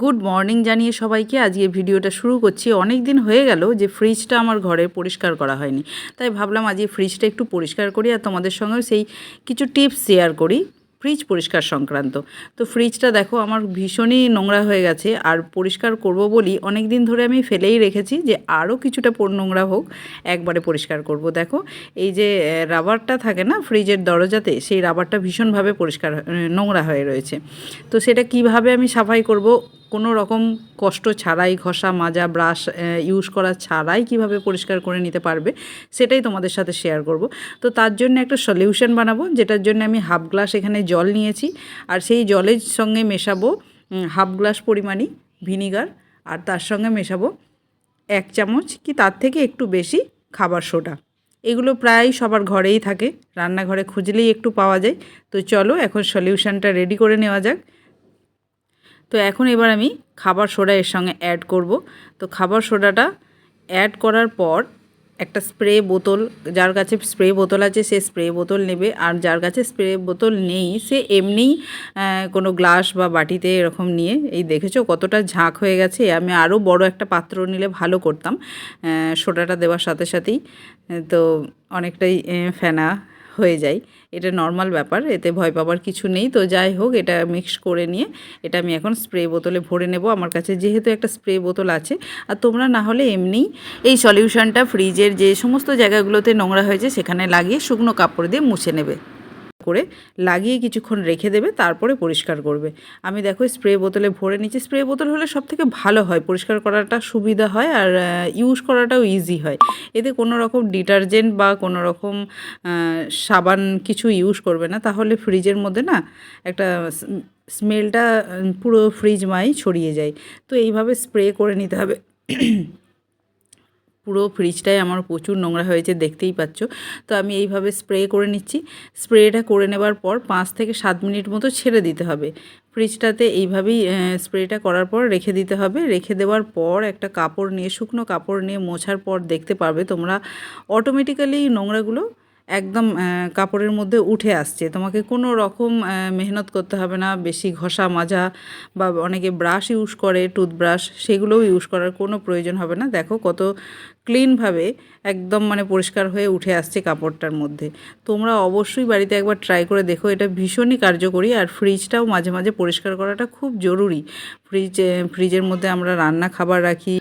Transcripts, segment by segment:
Good morning জানিয়ে সবাইকে। আজকে ভিডিওটা শুরু করছি। অনেক দিন হয়ে গেল যে ফ্রিজটা আমার ঘরে পরিষ্কার করা হয়নি। তাই ভাবলাম আজকে ফ্রিজটা একটু পরিষ্কার করি আর তোমাদের সঙ্গেও সেই কিছু টিপস শেয়ার করি। ফ্রিজ পরিষ্কার সংক্রান্ত। তো ফ্রিজটা দেখো, আমার ভীষণই নোংরা হয়ে গেছে। আর পরিষ্কার করব বলি অনেক দিন ধরে আমি ফেলেই রেখেছি যে আরও কিছুটা নোংরা হোক, একবারে পরিষ্কার করব। দেখো, এই যে রাবারটা থাকে না ফ্রিজের দরজাতে, সেই রাবারটা ভীষণভাবে পরিষ্কার নোংরা হয়ে রয়েছে। তো সেটা কীভাবে আমি সাফাই করব? কোনো রকম কষ্ট ছাড়াই, ঘষা, মাজা, ব্রাশ ইউজ করা ছাড়াই কীভাবে পরিষ্কার করে নিতে পারবে, সেটাই তোমাদের সাথে শেয়ার করব। তো তার জন্য একটা সলিউশন বানাবো, যেটার জন্য আমি হাফ গ্লাস এখানে জল নিয়েছি, আর সেই জলের সঙ্গে মেশাবো হাফ গ্লাস পরিমাণই ভিনিগার আর তার সঙ্গে মেশাবো এক চামচ কি তার থেকে একটু বেশি খাবার সোডা। এগুলো প্রায় সবার ঘরেই থাকে, রান্নাঘরে খুঁজলেই একটু পাওয়া যায়। তো চলো এখন সলিউশনটা রেডি করে নেওয়া যাক। তো এখন এবার আমি খাবার সোডা এর সঙ্গে অ্যাড করব। তো খাবার সোডাটা অ্যাড করার পর একটা স্প্রে বোতল, যার কাছে স্প্রে বোতল আছে সে স্প্রে বোতল নেবে, আর যার কাছে স্প্রে বোতল নেই সে এমনিই কোনো গ্লাস বা বাটিতে এরকম নিয়ে, এই দেখেছ কতটা ঝাঁক হয়ে গেছে, আমি আরও বড় একটা পাত্র নিলে ভালো করতাম সোডাটা দেওয়ার সাথে সাথেই, তো অনেকটাই ফেনা হয়ে যায়। এটা নর্মাল ব্যাপার, এতে ভয় পাবার কিছু নেই। তো যাই হোক, এটা মিক্স করে নিয়ে, এটা আমি এখন স্প্রে বোতলে ভরে নেব। আমার কাছে যেহেতু একটা স্প্রে বোতল আছে, আর তোমরা না হলে এমনি এই সলিউশনটা ফ্রিজের যে সমস্ত জায়গাগুলোতে নোংরা হয়েছে, সেখানে লাগিয়ে শুকনো কাপড় দিয়ে মুছে নেবে। করে লাগিয়ে কিছুক্ষণ রেখে দেবে, তারপরে পরিষ্কার করবে। আমি দেখো স্প্রে বোতলে ভরে নিচ্ছি। স্প্রে বোতল হলে সব থেকে ভালো হয়। পরিষ্কার করাটা সুবিধা হয় আর ইউজ করাটাও ইজি হয়। এতে কোনো রকম ডিটারজেন্ট বা কোনো রকম সাবান কিছু ইউজ করবে না। তাহলে ফ্রিজের মধ্যে না একটা স্মেলটা পুরো ফ্রিজ মাই ছড়িয়ে যায়। তো এইভাবে স্প্রে করে নিতে হবে। পুরো ফ্রিজটাই আমার প্রচুর নোংরা হয়েছে, দেখতেই পাচ্ছ। তো আমি এইভাবে স্প্রে করে নিচ্ছি। স্প্রেটা করে নেবার পর পাঁচ থেকে সাত মিনিট মতো ছেড়ে দিতে হবে। ফ্রিজটাতে এইভাবেই স্প্রেটা করার পর রেখে দিতে হবে। রেখে দেওয়ার পর একটা কাপড় নিয়ে, শুকনো কাপড় নিয়ে মোছার পর দেখতে পারবে তোমরা অটোমেটিক্যালি নোংরাগুলো একদম কাপড়ের মধ্যে উঠে আসছে। তোমাকে কোনো রকম মেহনত করতে হবে না। বেশি ঘষা মাজা বা অনেকে ব্রাশ ইউজ করে টুথব্রাশ সেগুলোও ইউজ করার কোনো প্রয়োজন হবে না। দেখো কত ক্লিনভাবে একদম মানে পরিষ্কার হয়ে উঠে আসছে কাপড়টার মধ্যে। তোমরা অবশ্যই বাড়িতে একবার ট্রাই করে দেখো। এটা ভীষণই কার্যকরী আর ফ্রিজটাও মাঝে মাঝে পরিষ্কার করাটা খুব জরুরি। ফ্রিজ ফ্রিজের মধ্যে আমরা রান্না খাবার রাখি।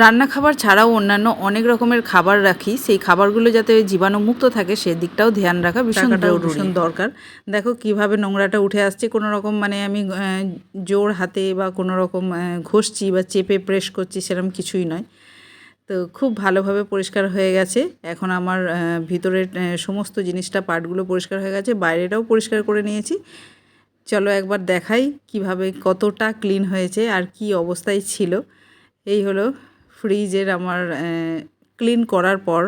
রান্না খাবার ছাড়াও অন্যান্য অনেক রকমের খাবার রাখি। সেই খাবারগুলো যাতে জীবাণুমুক্ত থাকে সেদিকটাও ধ্যান রাখা ভীষণ ভীষণ দরকার। দেখো কীভাবে নোংরাটা উঠে আসছে। কোনো রকম মানে আমি জোর হাতে বা কোনো রকম ঘষছি বা চেপে প্রেস করছি সেরকম কিছুই নয়। তো খুব ভালোভাবে পরিষ্কার হয়ে গেছে। এখন আমার ভিতরের সমস্ত জিনিসটা পার্টগুলো পরিষ্কার হয়ে গেছে। বাইরেটাও পরিষ্কার করে নিয়েছি। চলো একবার দেখাই কীভাবে কতটা ক্লিন হয়েছে আর কি অবস্থায় ছিল। এই হলো ফ্রিজের আমার ক্লিন করার পর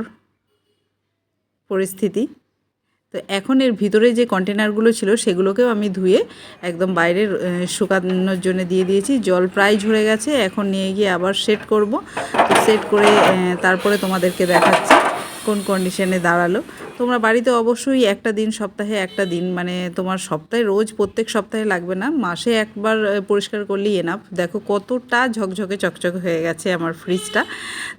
পরিস্থিতি। তো এখন এর ভিতরে যে কন্টেনারগুলো ছিল সেগুলোকেও আমি ধুয়ে একদম বাইরের শুকানোর জন্য দিয়ে দিয়েছি। জল প্রায় ঝরে গেছে, এখন নিয়ে গিয়ে আবার সেট করব। সেট করে তারপরে তোমাদেরকে দেখাচ্ছি কোন কন্ডিশনে দাঁড়াল। তোমরা বাড়িতে অবশ্যই একটা দিন, সপ্তাহে একটা দিন মানে তোমার সপ্তাহে, রোজ প্রত্যেক সপ্তাহে লাগবে না। মাসে একবার পরিষ্কার করলেই এনাফ দেখো কতটা ঝকঝকে চকচকে হয়ে গেছে আমার ফ্রিজটা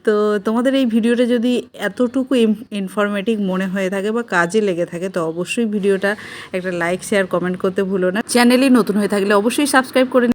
তো তোমাদের এই ভিডিওটা যদি এতটুকু ইনফরমেটিভ মনে হয়ে থাকে বা কাজে লেগে থাকে, তো অবশ্যই ভিডিওটা একটা লাইক শেয়ার কমেন্ট করতে ভুলো না। চ্যানেলই নতুন হয়ে থাকলে অবশ্যই সাবস্ক্রাইব করে